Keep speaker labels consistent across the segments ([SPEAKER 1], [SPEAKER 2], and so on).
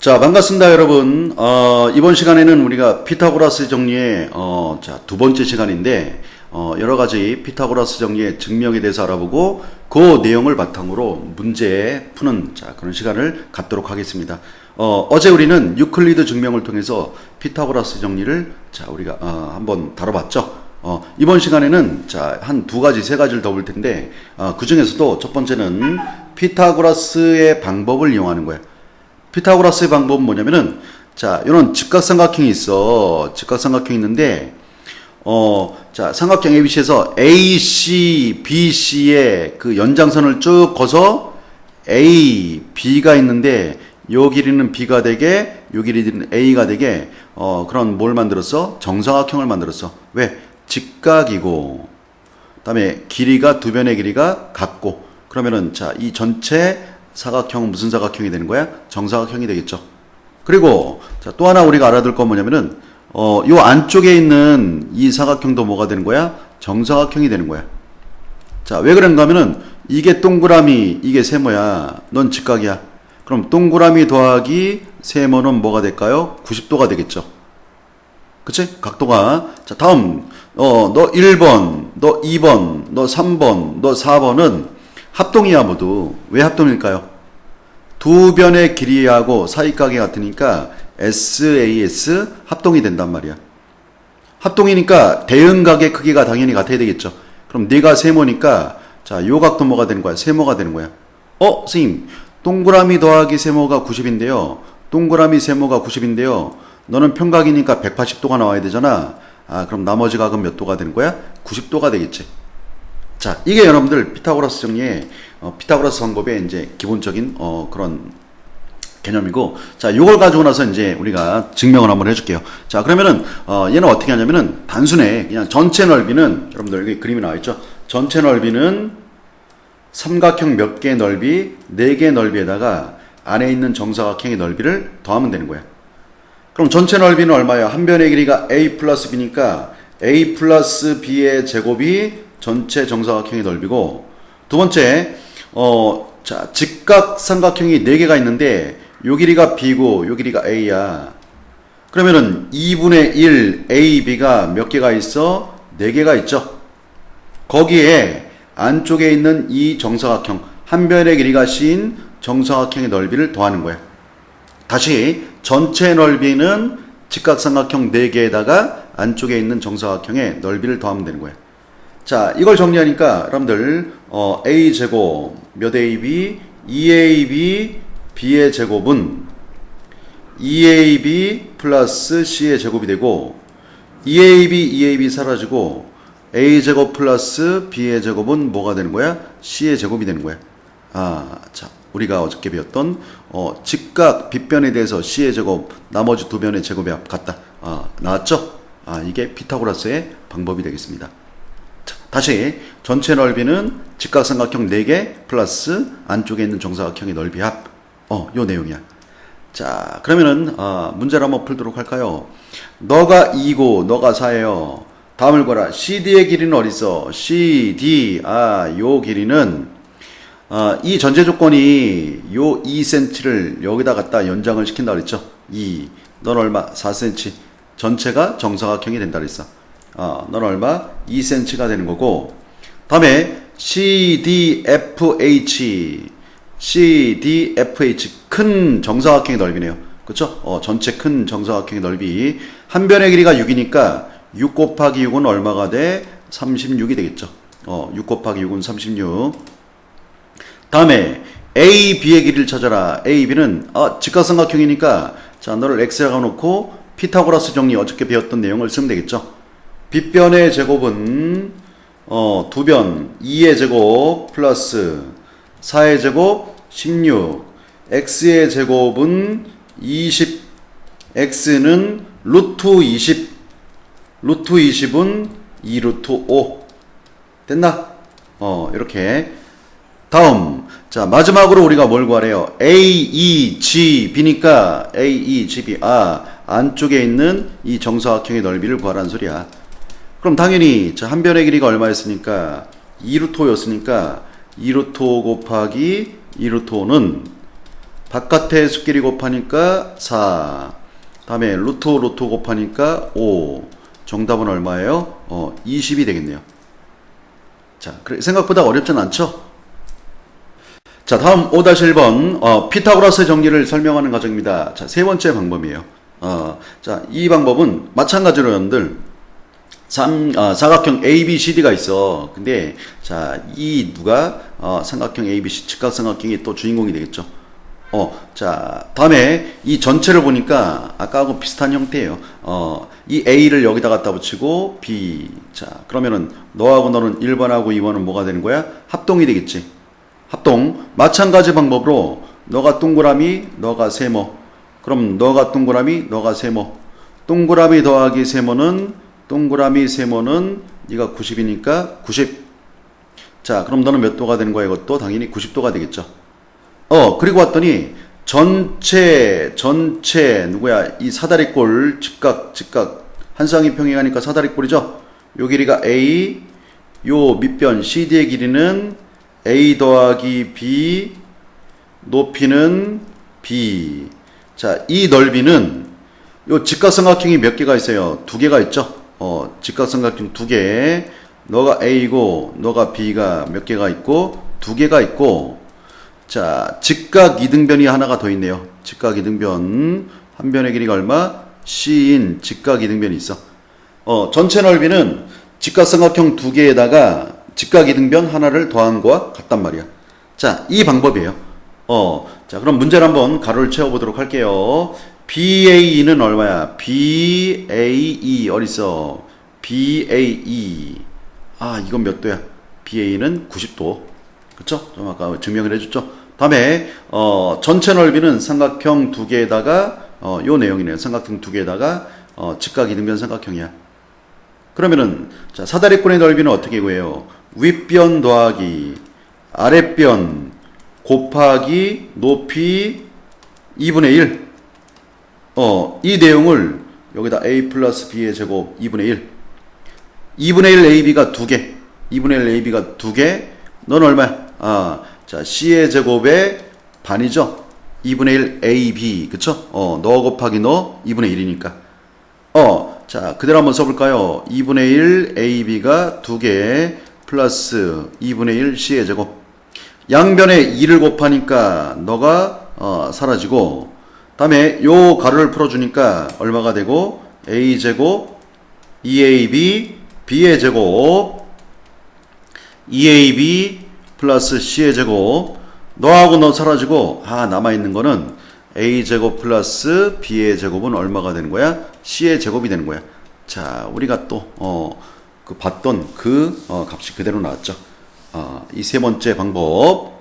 [SPEAKER 1] 자, 반갑습니다, 여러분. 어, 이번 시간에는 우리가 피타고라스 정리의, 어, 자, 두 번째 시간인데, 어, 여러 가지 피타고라스 정리의 증명에 대해서 알아보고, 그 내용을 바탕으로 문제 푸는, 자, 그런 시간을 갖도록 하겠습니다. 어, 어제 우리는 유클리드 증명을 통해서 피타고라스 정리를, 자, 우리가, 어, 한번 다뤄봤죠. 어, 이번 시간에는, 자, 한 두 가지, 세 가지를 더 볼 텐데, 어, 그 중에서도 첫 번째는 피타고라스의 방법을 이용하는 거예요. 피타고라스의 방법은 뭐냐면은 자 이런 직각삼각형이 있어. 직각삼각형이 있는데 어 자 삼각형 ABC에서 AC, BC의 그 연장선을 쭉 거서 A, B가 있는데 요 길이는 B가 되게 요 길이는 A가 되게 어 그런 뭘 만들었어? 정사각형을 만들었어. 왜? 직각이고 그다음에 길이가 두 변의 길이가 같고 그러면은 자 이 전체 사각형은 무슨 사각형이 되는 거야? 정사각형이 되겠죠. 그리고 자, 또 하나 우리가 알아둘 건 뭐냐면은 어, 요 안쪽에 있는 이 사각형도 뭐가 되는 거야? 정사각형이 되는 거야. 자, 왜 그런가 하면은 이게 동그라미, 이게 세모야. 넌 직각이야. 그럼 동그라미 더하기 세모는 뭐가 될까요? 90도가 되겠죠. 그치? 각도가. 자, 다음. 어, 너 1번, 너 2번, 너 3번, 너 4번은 합동이야, 모두. 왜 합동일까요? 두 변의 길이하고 사이각이 같으니까 SAS 합동이 된단 말이야. 합동이니까 대응각의 크기가 당연히 같아야 되겠죠. 그럼 네가 세모니까 자, 요 각도 뭐가 되는 거야? 세모가 되는 거야. 어, 선생님. 동그라미 더하기 세모가 90인데요. 동그라미 세모가 90인데요. 너는 평각이니까 180도가 나와야 되잖아. 아, 그럼 나머지 각은 몇 도가 되는 거야? 90도가 되겠지. 자, 이게 여러분들 피타고라스 정리의 어, 피타고라스 방법의 이제 기본적인 어, 그런 개념이고, 자, 요걸 가지고 나서 이제 우리가 증명을 한번 해줄게요. 자, 그러면은 어, 얘는 어떻게 하냐면은 단순해 그냥 전체 넓이는 여러분들 여기 그림이 나와 있죠. 전체 넓이는 삼각형 몇개 넓이, 네개 넓이에다가 안에 있는 정사각형의 넓이를 더하면 되는 거야. 그럼 전체 넓이는 얼마야? 한 변의 길이가 a 플러스 b니까 a 플러스 b의 제곱이 전체 정사각형의 넓이고 두 번째 어, 자, 직각 삼각형이 4개가 있는데 요 길이가 b고 요 길이가 a야. 그러면은 2분의 1 a, b가 몇 개가 있어? 4개가 있죠. 거기에 안쪽에 있는 이 정사각형 한 변의 길이가 c인 정사각형의 넓이를 더하는 거야. 다시 전체 넓이는 직각삼각형 4개에다가 안쪽에 있는 정사각형의 넓이를 더하면 되는 거야. 자, 이걸 정리하니까 여러분들 어, a 제곱 몇 ab 2ab b의 제곱은 2ab 플러스 c의 제곱이 되고 2ab 2ab 사라지고 a 제곱 플러스 b의 제곱은 뭐가 되는 거야? c의 제곱이 되는 거야. 아, 자, 우리가 어저께 배웠던 어, 직각 빗변에 대해서 c의 제곱 나머지 두 변의 제곱이 같다. 아, 나왔죠? 아, 이게 피타고라스의 방법이 되겠습니다. 자, 다시 전체 넓이는 직각삼각형 4개 플러스 안쪽에 있는 정사각형의 넓이 합. 어, 요 내용이야. 자, 그러면은 어, 문제를 한번 풀도록 할까요? 너가 2고 너가 4예요. 다음을 거라. CD의 길이는 어디 있어? CD. 아, 요 길이는 어, 이 전제 조건이 요 2cm를 여기다 갖다 연장을 시킨다 그랬죠? 2. 넌 얼마? 4cm. 전체가 정사각형이 된다 그랬어. 어, 넌 얼마? 2cm가 되는 거고. 다음에 CDFH. CDFH 큰 정사각형의 넓이네요. 그렇죠? 어, 전체 큰 정사각형의 넓이 한 변의 길이가 6이니까 6 곱하기 6은 얼마가 돼? 36이 되겠죠. 어, 6 곱하기 6은 36. 다음에 A, B의 길이를 찾아라. A, B는 아, 직각삼각형이니까 자, 너를 X라고 놓고 피타고라스 정리 어저께 배웠던 내용을 쓰면 되겠죠. 빗변의 제곱은 어, 두 변, 2의 제곱 플러스 4의 제곱 16, x의 제곱은 20, x는 루트 20, 루트 20은 2 루트 5. 됐나? 어, 이렇게. 다음. 자, 마지막으로 우리가 뭘 구하래요? A, E, G, B니까 A, E, G, B. 아, 안쪽에 있는 이 정사각형의 넓이를 구하라는 소리야. 그럼 당연히, 자, 한 변의 길이가 얼마였으니까? 2루트 5였으니까 2루트 5 곱하기 2루트 5는 바깥에 수끼리 곱하니까 4. 다음에 루트 루트 곱하니까 5. 정답은 얼마예요? 어, 20이 되겠네요. 자, 생각보다 어렵진 않죠? 자, 다음 5-1번, 어, 피타고라스 정리를 설명하는 과정입니다. 자, 세 번째 방법이에요. 어, 자, 이 방법은 마찬가지로 여러분들, 삼, 아, 사각형 ABCD가 있어. 근데, 자, 이 누가, 어, 삼각형 ABC, 직각삼각형이 또 주인공이 되겠죠. 어, 자, 다음에 이 전체를 보니까 아까하고 비슷한 형태예요. 어, 이 A를 여기다 갖다 붙이고 B. 자, 그러면은 너하고 너는 1번하고 2번은 뭐가 되는 거야? 합동이 되겠지. 합동. 마찬가지 방법으로 너가 동그라미, 너가 세모. 그럼 너가 동그라미, 너가 세모. 동그라미 더하기 세모는 동그라미 세모는 네가 90이니까 90. 자, 그럼 너는 몇 도가 되는 거야? 이것도 당연히 90도가 되겠죠. 어, 그리고 왔더니 전체 전체 누구야? 이 사다리꼴 직각 직각 한 쌍이 평행하니까 사다리꼴이죠. 요 길이가 A 요 밑변 CD의 길이는 A 더하기 B 높이는 B. 자, 이 넓이는 요 직각삼각형이 몇 개가 있어요? 두 개가 있죠. 어, 직각삼각형 두 개. 너가 A고 너가 B가 몇 개가 있고 두 개가 있고 자, 직각 이등변이 하나가 더 있네요. 직각 이등변. 한 변의 길이가 얼마? C인 직각 이등변이 있어. 어, 전체 넓이는 직각삼각형 두 개에다가 직각 이등변 하나를 더한 거와 같단 말이야. 자, 이 방법이에요. 어, 자, 그럼 문제를 한번 가로를 채워보도록 할게요. BAE는 얼마야? BAE, 어딨어? BAE. 아, 이건 몇 도야? BA는 90도. 그쵸? 좀 아까 증명을 해줬죠? 다음에, 어, 전체 넓이는 삼각형 두 개에다가, 어, 요 내용이네요. 삼각형 두 개에다가, 어, 직각 이등변 삼각형이야. 그러면은, 자, 사다리꼴의 넓이는 어떻게 구해요? 윗변 더하기, 아랫변, 곱하기, 높이, 2분의 1. 어, 이 내용을 여기다 a 플러스 b의 제곱 2분의 1. 2분의 1 ab가 두 개. 2분의 1 ab가 두 개. 넌 얼마야? 아, 자, c의 제곱의 반이죠? 2분의 1 ab. 그쵸? 어, 너 곱하기 너 2분의 1이니까. 어, 자, 그대로 한번 써볼까요? 2분의 1 ab가 두 개. 플러스 2분의 1 c의 제곱. 양변에 2를 곱하니까 너가 어, 사라지고 다음에 요 가로를 풀어주니까 얼마가 되고 a제곱 2ab b의 제곱 2ab 플러스 c의 제곱. 너하고 너 사라지고 아 남아있는 거는 a제곱 플러스 b의 제곱은 얼마가 되는 거야? c의 제곱이 되는 거야. 자 우리가 또 어, 그 봤던 그 어, 값이 그대로 나왔죠. 어, 이 세 번째 방법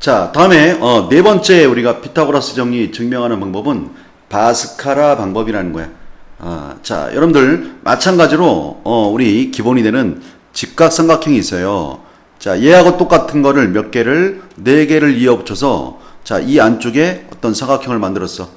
[SPEAKER 1] 자, 다음에 어, 네 번째 우리가 피타고라스 정리 증명하는 방법은 바스카라 방법이라는 거야. 아, 자, 여러분들 마찬가지로 어, 우리 기본이 되는 직각삼각형이 있어요. 자, 얘하고 똑같은 거를 몇 개를 네 개를 이어 붙여서 자, 이 안쪽에 어떤 사각형을 만들었어.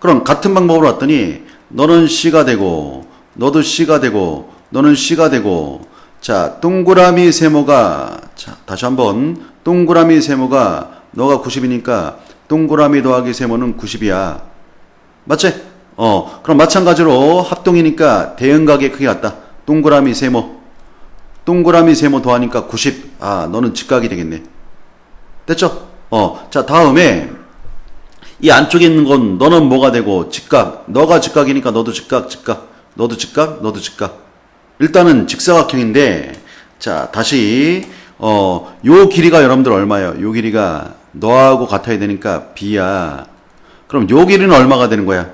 [SPEAKER 1] 그럼 같은 방법으로 왔더니 너는 C가 되고 너도 C가 되고 너는 C가 되고 자, 동그라미 세모가 자, 다시 한번 동그라미 세모가 너가 90이니까 동그라미 더하기 세모는 90이야. 맞지? 어, 그럼 마찬가지로 합동이니까 대응각의 크기 같다. 동그라미 세모. 동그라미 세모 더하니까 90. 아, 너는 직각이 되겠네. 됐죠? 어, 자, 다음에 이 안쪽에 있는 건 너는 뭐가 되고 직각. 너가 직각이니까 너도 직각, 직각. 너도 직각, 너도 직각. 일단은 직사각형인데 자, 다시 어, 요 길이가 여러분들 얼마예요? 요 길이가 너하고 같아야 되니까 B야. 그럼 요 길이는 얼마가 되는 거야?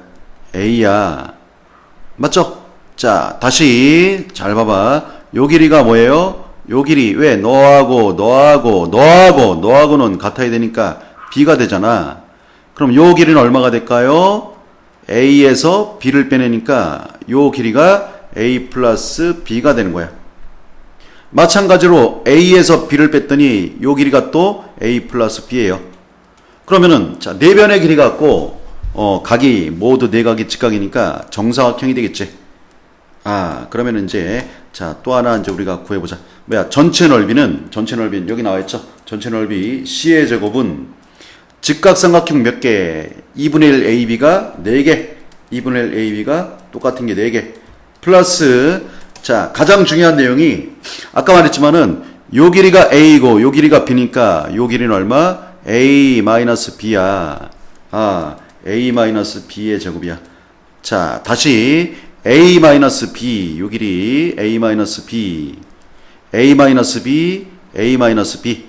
[SPEAKER 1] A야. 맞죠? 자, 다시 잘 봐봐. 요 길이가 뭐예요? 요 길이 왜 너하고 너하고 너하고 너하고는 같아야 되니까 B가 되잖아. 그럼 요 길이는 얼마가 될까요? A에서 B를 빼내니까 요 길이가 A 플러스 B가 되는 거야. 마찬가지로 A에서 B를 뺐더니 요 길이가 또 A 플러스 B예요. 그러면은 자, 네 변의 길이 갖고 어, 각이 모두 네 각이 직각이니까 정사각형이 되겠지. 아, 그러면 이제 자, 또 하나 이제 우리가 구해 보자. 뭐야? 전체 넓이는 전체 넓이는 여기 나와 있죠. 전체 넓이 C의 제곱은 직각삼각형 몇 개? 2분의 1 AB가 4개. 2분의 1 AB가 똑같은 게 4개. 플러스, 자, 가장 중요한 내용이, 아까 말했지만은, 요 길이가 A고, 요 길이가 B니까, 요 길이는 얼마? A-B야. 아, A-B의 제곱이야. 자, 다시, A-B, 요 길이, A-B. A-B, A-B.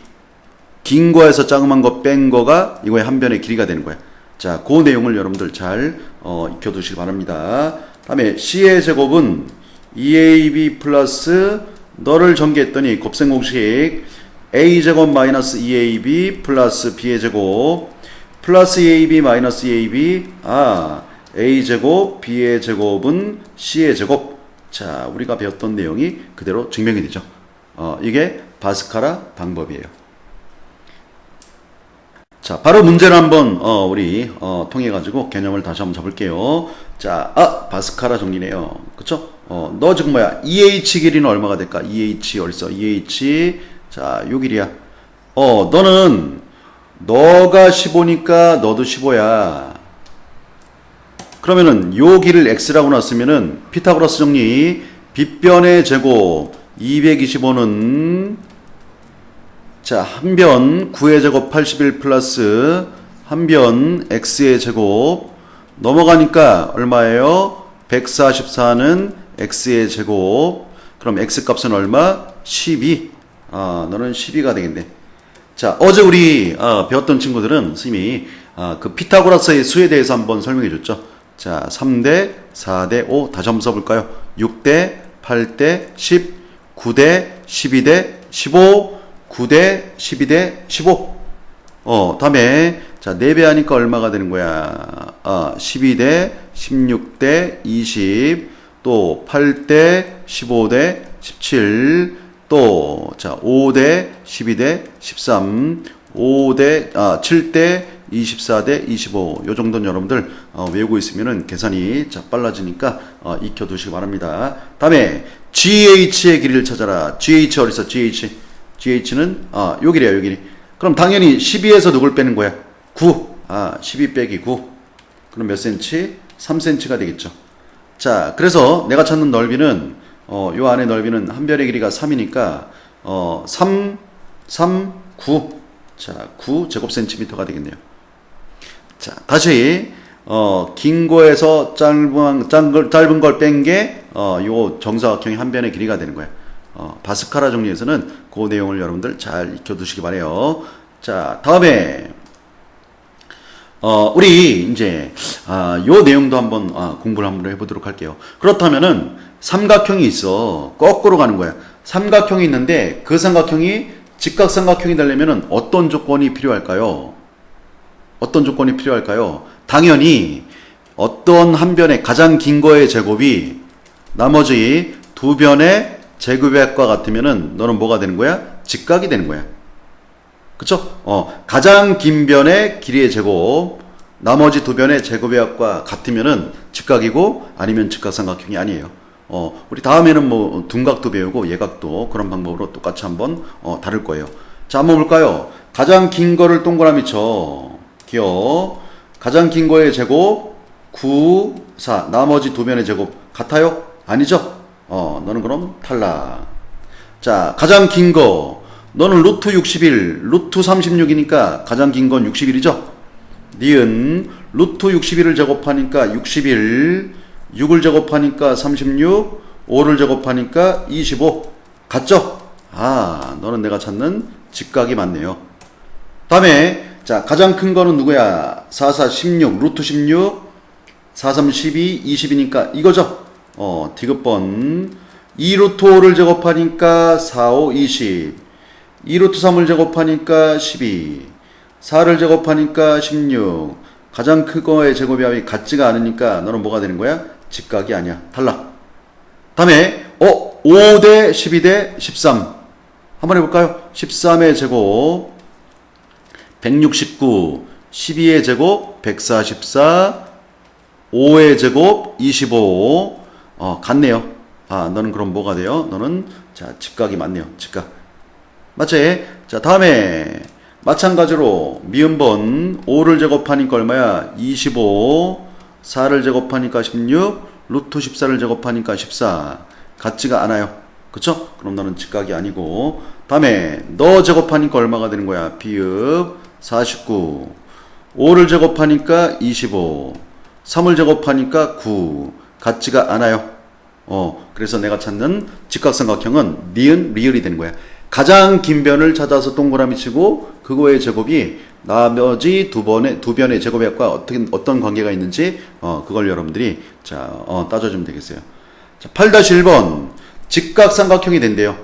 [SPEAKER 1] 긴 거에서 작은 거 뺀 거가 이거의 한 변의 길이가 되는 거야. 자, 그 내용을 여러분들 잘 어, 익혀두시기 바랍니다. 다음에 C의 제곱은 2AB 플러스 너를 전개했더니 곱셈 공식 A 제곱 마이너스 2AB 플러스 B의 제곱 플러스 2AB 마이너스 2AB 아 A 제곱 B의 제곱은 C의 제곱 자 우리가 배웠던 내용이 그대로 증명이 되죠. 어, 이게 바스카라 방법이에요. 자, 바로 문제를 한번 어, 우리 어, 통해 가지고 개념을 다시 한번 잡을게요. 자, 아 바스카라 정리네요. 그쵸? 어, 너 지금 뭐야? EH 길이는 얼마가 될까? EH 어딨어? EH 자, 요 길이야. 어, 너는 너가 15니까 너도 15야. 그러면은 요 길을 x라고 놨으면은 피타고라스 정리 빗변의 제곱 225는 자, 한 변 9의 제곱 81 플러스 한 변 x의 제곱 넘어가니까 얼마예요? 144는 x의 제곱 그럼 x 값은 얼마? 12 아, 너는 12가 되겠네 자, 어제 우리 어, 배웠던 친구들은 스님이 아, 그 피타고라스의 수에 대해서 한번 설명해 줬죠 자, 3대 4대 5 다시 한번 써볼까요? 6대 8대 10 9대 12대 15 9대 12대 15. 어, 다음에 자, 4배 하니까 얼마가 되는 거야? 아, 12대 16대 20. 또 8대 15대 17. 또 자, 5대 12대 13. 5대 아, 7대 24대 25. 요 정도는 여러분들 어, 외우고 있으면은 계산이 자, 빨라지니까 어, 익혀 두시기 바랍니다. 다음에 GH의 길이를 찾아라. GH 어디 있어? GH. GH는 아, 요 길이야, 요 길이. 그럼 당연히 12에서 누굴 빼는 거야? 9. 아, 12 빼기 9. 그럼 몇 센치? 3cm가 되겠죠. 자, 그래서 내가 찾는 넓이는 어, 요 안에 넓이는 한 변의 길이가 3이니까 어, 3 3 9. 자, 9 제곱센티미터가 되겠네요. 자, 다시 어, 긴 거에서 짧은 짧은 걸 뺀 게 어, 요 정사각형의 한 변의 길이가 되는 거야. 어, 바스카라 정리에서는 그 내용을 여러분들 잘 익혀두시기 바래요. 자, 다음에 어, 우리 이제 아, 요 내용도 한번 아, 공부를 한번 해보도록 할게요. 그렇다면은 삼각형이 있어. 거꾸로 가는 거야. 삼각형이 있는데 그 삼각형이 직각삼각형이 되려면은 어떤 조건이 필요할까요? 어떤 조건이 필요할까요? 당연히 어떤 한 변의 가장 긴 거의 제곱이 나머지 두 변의 제곱의 합과 같으면은 너는 뭐가 되는 거야? 직각이 되는 거야. 그쵸? 어, 가장 긴 변의 길이의 제곱, 나머지 두 변의 제곱의 합과 같으면은 직각이고 아니면 직각삼각형이 아니에요. 어, 우리 다음에는 뭐 둔각도 배우고 예각도 그런 방법으로 똑같이 한번 어, 다룰 거예요. 자, 한번 볼까요? 가장 긴 거를 동그라미 쳐. 기어. 가장 긴 거의 제곱 9, 4. 나머지 두 변의 제곱 같아요? 아니죠? 어, 너는 그럼 탈락. 자, 가장 긴 거. 너는 루트 61, 루트 36이니까 가장 긴 건 61이죠? 니은 루트 61을 제곱하니까 61, 6을 제곱하니까 36, 5를 제곱하니까 25. 같죠? 아, 너는 내가 찾는 직각이 맞네요. 다음에 자, 가장 큰 거는 누구야? 4, 4, 16, 루트 16, 4, 3, 12, 20이니까 이거죠? 어, 디귿번 2루트 5를 제곱하니까 4, 5, 20 2루트 3을 제곱하니까 12 4를 제곱하니까 16 가장 큰 거의 제곱이 같지가 않으니까 너는 뭐가 되는 거야? 직각이 아니야 탈락 다음에 어 5대 12대 13 한번 해볼까요? 13의 제곱 169 12의 제곱 144 5의 제곱 25 어, 같네요. 아, 너는 그럼 뭐가 돼요? 너는 자, 직각이 맞네요. 직각. 맞지? 자, 다음에 마찬가지로 미음번 5를 제곱하니까 얼마야? 25 4를 제곱하니까 16 루트 14를 제곱하니까 14 같지가 않아요. 그쵸? 그럼 너는 직각이 아니고 다음에 너 제곱하니까 얼마가 되는 거야? 비읍 49 5를 제곱하니까 25 3을 제곱하니까 9 같지가 않아요. 어, 그래서 내가 찾는 직각삼각형은 니은 리을이 되는 거야. 가장 긴 변을 찾아서 동그라미 치고 그거의 제곱이 나머지 두 번의 두 변의 제곱액과 어떻게 어떤 관계가 있는지 어, 그걸 여러분들이 자, 어, 따져주면 되겠어요. 자, 8-1번 직각삼각형이 된대요.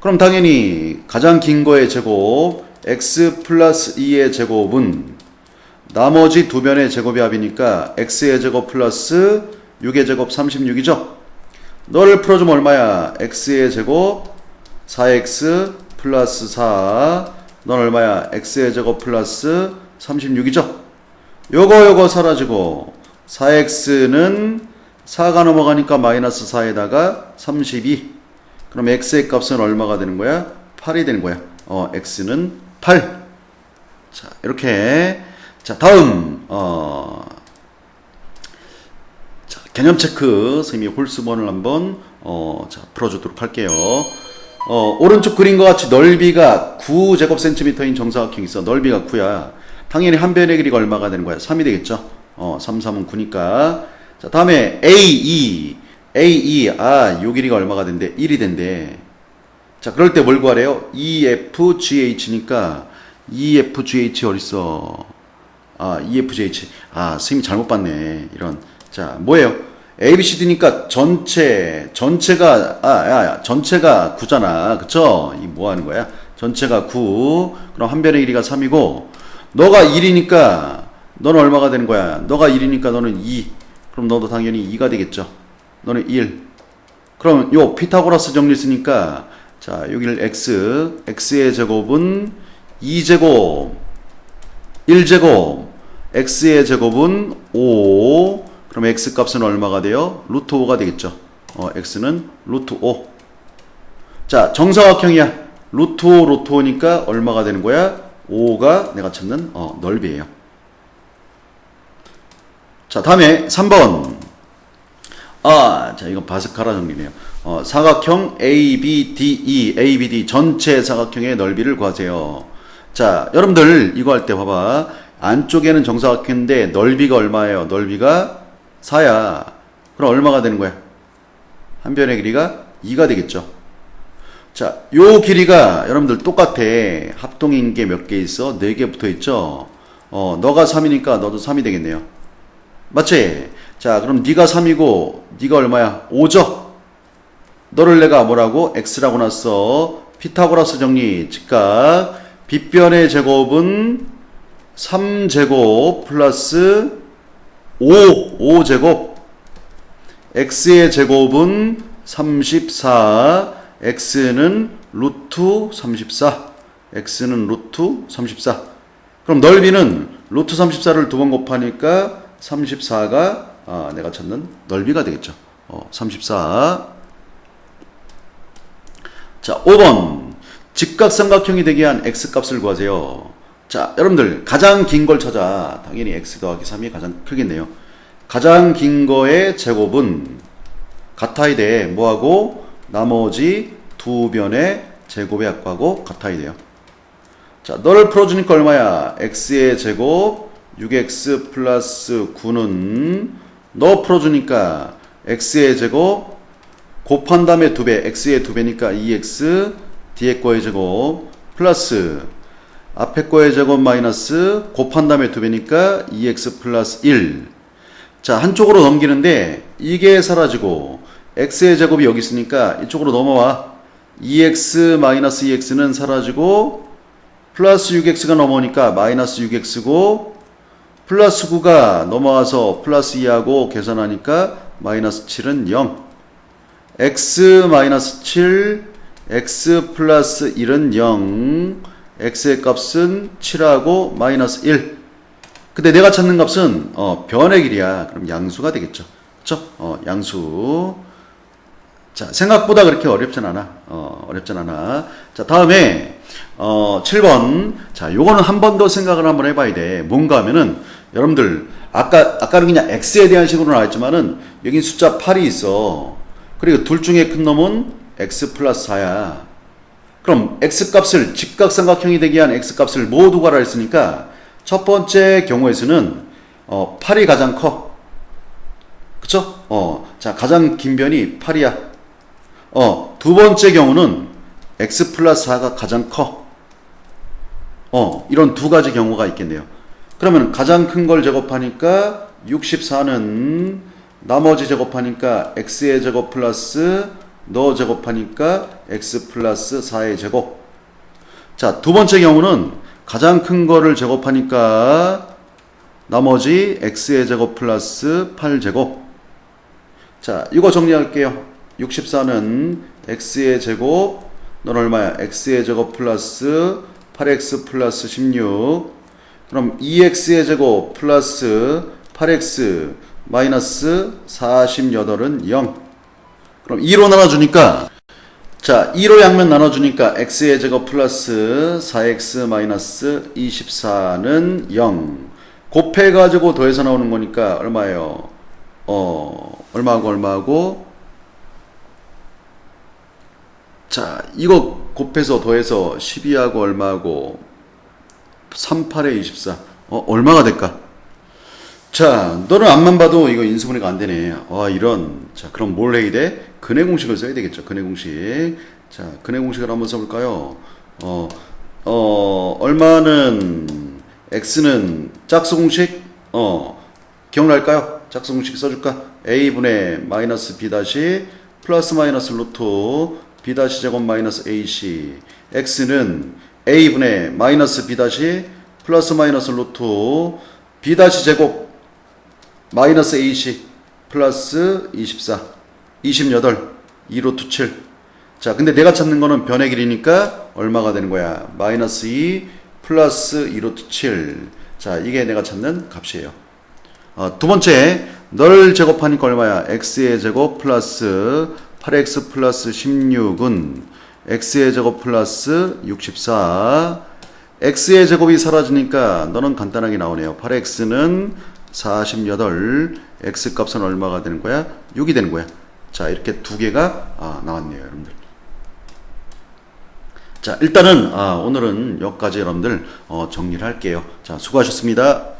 [SPEAKER 1] 그럼 당연히 가장 긴 거의 제곱 x 플러스 2의 제곱은 나머지 두 변의 제곱이 합이니까 x의 제곱 플러스 6의 제곱 36이죠. 너를 풀어주면 얼마야? x의 제곱 4x 플러스 4. 넌 얼마야? x의 제곱 플러스 36이죠. 요거 요거 사라지고 4x는 4가 넘어가니까 마이너스 4에다가 32. 그럼 x의 값은 얼마가 되는 거야? 8이 되는 거야. 어, x는 8. 자, 이렇게. 자, 다음, 어, 자, 개념 체크 선생님이 홀수번을 한번 어, 자, 풀어주도록 할게요. 어, 오른쪽 그림과 같이 넓이가 9제곱센티미터인 정사각형이 있어. 넓이가 9야. 당연히 한 변의 길이가 얼마가 되는 거야? 3이 되겠죠? 어, 3, 3은 9니까. 자, 다음에 A2. A2. 아, 요 길이가 얼마가 된대? 1이 된대. 자, 그럴 때 뭘 구하래요? EFGH니까 EFGH 어딨어? 아, EFGH. 아, 선생님이 잘못 봤네. 이런. 자, 뭐예요? ABCD니까 전체, 전체가, 아, 야, 야, 전체가 9잖아. 그쵸? 이 뭐 하는 거야? 전체가 9. 그럼 한 변의 길이가 3이고, 너가 1이니까, 너는 얼마가 되는 거야? 너가 1이니까 너는 2. 그럼 너도 당연히 2가 되겠죠? 너는 1. 그럼 요 피타고라스 정리 쓰니까, 자, 여기를 x, x의 제곱은 2제곱, 1제곱, x의 제곱은 5, 그럼 x 값은 얼마가 돼요? 루트 5가 되겠죠. 어, x는 루트 5. 자, 정사각형이야. 루트 5, 루트 5니까 얼마가 되는 거야? 5가 내가 찾는 어, 넓이에요. 자, 다음에 3번. 아, 자, 이건 바스카라 정리네요. 어, 사각형 ABDE, ABD 전체 사각형의 넓이를 구하세요. 자, 여러분들 이거 할 때 봐봐. 안쪽에는 정사각형인데 넓이가 얼마예요? 넓이가 4야. 그럼 얼마가 되는 거야? 한 변의 길이가 2가 되겠죠. 자, 요 길이가 여러분들 똑같아. 합동인 게 몇 개 있어? 4개 붙어 있죠? 어, 너가 3이니까 너도 3이 되겠네요. 맞지? 자, 그럼 네가 3이고 네가 얼마야? 5죠? 너를 내가 뭐라고? x라고 놨어. 피타고라스 정리. 즉각 빗변의 제곱은 3제곱 플러스 5, 5제곱. x의 제곱은 34. x는 루트 34. x는 루트 34. 그럼 넓이는 루트 34를 두 번 곱하니까 34가 아, 내가 찾는 넓이가 되겠죠. 어, 34. 자, 5번. 직각삼각형이 되게 한 x값을 구하세요. 자, 여러분들 가장 긴 걸 찾아. 당연히 x 더하기 3이 가장 크겠네요. 가장 긴 거의 제곱은 같아야 돼. 뭐하고 나머지 두 변의 제곱의 합하고 같아야 돼요. 자, 너를 풀어주니까 얼마야? x의 제곱 6x 플러스 9는 너 풀어주니까 x의 제곱 곱한 다음에 두 배, x의 두 배니까 2x 뒤에 거의 제곱 플러스 앞에 거의 제곱 마이너스 곱한 다음에 두 배니까 2x 플러스 1. 자, 한쪽으로 넘기는데 이게 사라지고 x의 제곱이 여기 있으니까 이쪽으로 넘어와. 2x 마이너스 2x는 사라지고 플러스 6x가 넘어오니까 마이너스 6x고 플러스 9가 넘어와서 플러스 2하고 계산하니까 마이너스 7은 0. x 마이너스 7, x 플러스 1은 0. X의 값은 7하고 마이너스 1. 근데 내가 찾는 값은 어, 변의 길이야. 그럼 양수가 되겠죠. 그쵸? 어, 양수. 자, 생각보다 그렇게 어렵진 않아. 어, 어렵진 않아. 자, 다음에 어, 7번. 자, 요거는 한 번 더 생각을 한번 해 봐야 돼. 뭔가 하면은, 여러분들, 아까, 아까는 그냥 X에 대한 식으로 나왔지만은, 여기 숫자 8이 있어. 그리고 둘 중에 큰 놈은 X 플러스 4야. 그럼 X 값을, 직각삼각형이 되게 한 X 값을 모두 가라 했으니까, 첫 번째 경우에서는, 어, 8이 가장 커. 그쵸? 어, 자, 가장 긴 변이 8이야. 어, 두 번째 경우는 x 플러스 4가 가장 커. 어, 이런 두 가지 경우가 있겠네요. 그러면 가장 큰 걸 제곱하니까 64는 나머지 제곱하니까 x의 제곱 플러스 너 제곱하니까 x 플러스 4의 제곱. 자, 두 번째 경우는 가장 큰 거를 제곱하니까 나머지 x의 제곱 플러스 8제곱. 자, 이거 정리할게요. 64는 x의 제곱, 넌 얼마야? x의 제곱 플러스 8x 플러스 16. 그럼 2x의 제곱 플러스 8x 마이너스 48은 0. 그럼 2로 나눠주니까, 자, 2로 양면 나눠주니까 x의 제곱 플러스 4x 마이너스 24는 0. 곱해가지고 더해서 나오는 거니까 얼마예요? 어, 얼마하고 얼마하고 자, 이거 곱해서 더해서 12하고 얼마하고 38에 24. 어, 얼마가 될까? 자, 너는 앞만 봐도 이거 인수분해가 안 되네. 아, 이런. 자, 그럼 뭘 해야 돼? 근해 공식을 써야 되겠죠. 근해 공식. 자, 근해 공식을 한번 써볼까요? 어, 어, 얼마는 x는 짝수 공식? 어, 기억날까요? 짝수 공식 써줄까? a분의 마이너스 b 다시 플러스 마이너스 루트 b 다시 제곱 마이너스 ac x는 a분의 마이너스 b 다시 플러스 마이너스 루트 b 다시 제곱 마이너스 ac 플러스 24 28 2루트 7 자, 근데 내가 찾는 거는 변의 길이니까 얼마가 되는 거야? 마이너스 2 플러스 2루트 7. 자, 이게 내가 찾는 값이에요. 어, 두 번째, 널 제곱하니까 얼마야? x의 제곱 플러스 8x 플러스 16은 x의 제곱 플러스 64. x의 제곱이 사라지니까 너는 간단하게 나오네요. 8x는 48, x 값은 얼마가 되는 거야? 6이 되는 거야. 자, 이렇게 두 개가 아, 나왔네요, 여러분들. 자, 일단은 아, 오늘은 여기까지 여러분들 어, 정리를 할게요. 자, 수고하셨습니다.